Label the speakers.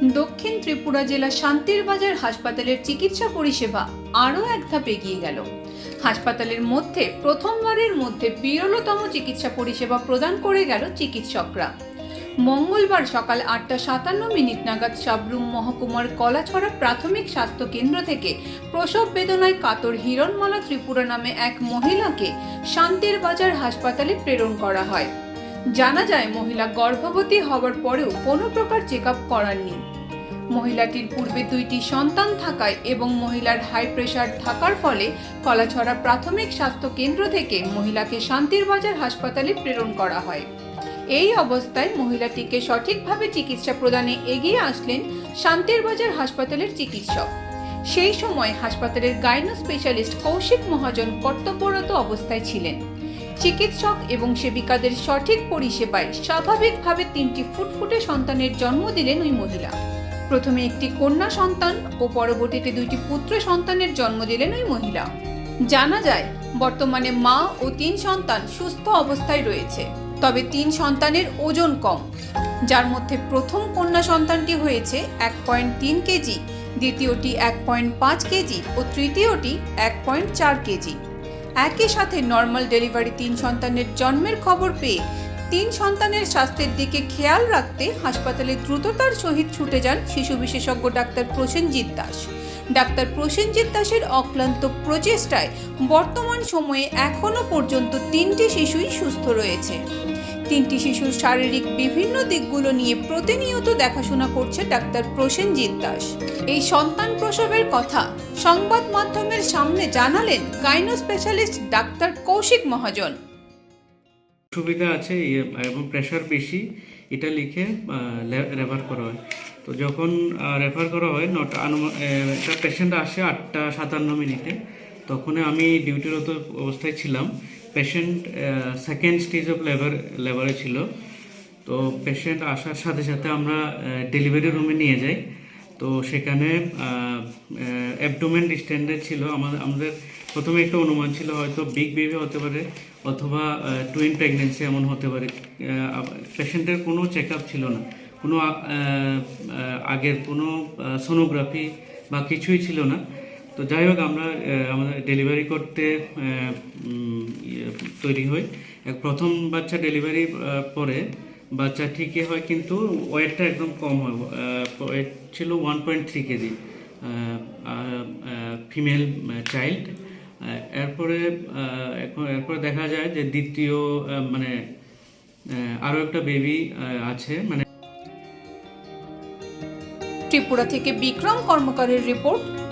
Speaker 1: দক্ষিণ ত্রিপুরা জেলা শান্তির বাজার হাসপাতালের চিকিৎসা পরিষেবা আরও এক ধাপ এগিয়ে গেল। হাসপাতালের মধ্যে প্রথমবারের মধ্যে বিরলতম চিকিৎসা পরিষেবা প্রদান করে গেল চিকিৎসকরা। মঙ্গলবার সকাল আটটা সাতান্ন মিনিট নাগাদ সাবরুম মহকুমার কলাছড়া প্রাথমিক স্বাস্থ্য কেন্দ্র থেকে প্রসব বেদনায় কাতর হিরণমালা ত্রিপুরা নামে এক মহিলাকে শান্তির বাজার হাসপাতালে প্রেরণ করা হয়। জানা যায় মহিলা গর্ভবতী হওয়ার পরেও কোনো প্রকার চেক আপ করাননি। মহিলাটির পূর্বে দুইটি সন্তান থাকায় এবং মহিলার হাই প্রেশার থাকার ফলে কলাছড়া প্রাথমিক স্বাস্থ্য কেন্দ্র থেকে মহিলাকে শান্তির বাজার হাসপাতালে প্রেরণ করা হয়। এই অবস্থায় মহিলাটিকে সঠিকভাবে চিকিৎসা প্রদানে এগিয়ে আসলেন শান্তির বাজার হাসপাতালের চিকিৎসক। সেই সময় হাসপাতালের গাইনো স্পেশালিস্ট কৌশিক মহাজন কর্তব্যরত অবস্থায় ছিলেন। চিকিৎসক এবং সেবিকাদের সঠিক পরিষেবায় স্বাভাবিকভাবে তিনটি ফুটফুটে সন্তানের জন্ম দিলেন ওই মহিলা। প্রথমে একটি কন্যা সন্তান ও পরবর্তীতে দুইটি পুত্র সন্তানের জন্ম দিলেন ওই মহিলা। জানা যায়, বর্তমানে মা ও তিন সন্তান সুস্থ অবস্থায় রয়েছে, তবে তিন সন্তানের ওজন কম। যার মধ্যে প্রথম কন্যা সন্তানটি হয়েছে এক পয়েন্ট তিন কেজি, দ্বিতীয়টি এক পয়েন্ট পাঁচ কেজি ও তৃতীয়টি এক পয়েন্ট চার কেজি। একই সাথে নর্মাল ডেলিভারি তিন সন্তানের জন্মের খবর পেয়ে তিন সন্তানের স্বাস্থ্যের দিকে খেয়াল রাখতে হাসপাতালে দ্রুততার সহিত ছুটে যান শিশু বিশেষজ্ঞ ডাক্তার প্রসেনজিৎ দাস। ডাক্তার প্রসেনজিৎ দাসের অক্লান্ত প্রচেষ্টায় বর্তমান সময়ে এখনও পর্যন্ত তিনটি শিশুই সুস্থ রয়েছে। তিনটি শিশুর শারীরিক বিভিন্ন দিকগুলো নিয়ে প্রতিনিয়ত দেখাশোনা করছে ডাক্তার প্রসেনজিৎ দাস। এই সন্তান প্রসবের কথা সংবাদ মাধ্যমের সামনে জানালেন gyno specialist doctor Kaushik Mahajan.
Speaker 2: সুবিধা আছে ইয়ে, এবং প্রেশার বেশি এটা লিখে রেফার করা হয়। তো যখন রেফার করা হয় নটা একটা পেশেন্ট আসে আটটা সাতান্ন মিনিটে তখন আমি ডিউটিরত অবস্থায় ছিলাম। Patient second stage of labour লেবারে ছিল। তো পেশেন্ট আসার সাথে সাথে আমরা ডেলিভারি রুমে নিয়ে যাই। তো সেখানে অ্যাবডোমেন ডিস্টেন্ডেড ছিল। আমাদের আমাদের প্রথমে একটা অনুমান ছিল, হয়তো বিগ বেবি হতে পারে, অথবা টুইন প্রেগনেন্সি এমন হতে পারে। পেশেন্টের কোনো চেক ছিল না। কোনো আগের কোনো সোনোগ্রাফি বা কিছুই ছিল না। তো যাই হোক আমরা আমাদের ডেলিভারি করতে ইয়ে, তৈরি হই। প্রথম বাচ্চা ডেলিভারি পরে বাচ্চা ঠিকই হয় কিন্তু ওয়েটটা একদম কম হয়। ওয়েট ছিল one point three KG female child এরপরে এখন এরপরে দেখা যায় যে দ্বিতীয় মানে আরও একটা বেবি আছে মানে
Speaker 1: ত্রিপুরা থেকে বিক্রম কর্মকারের report.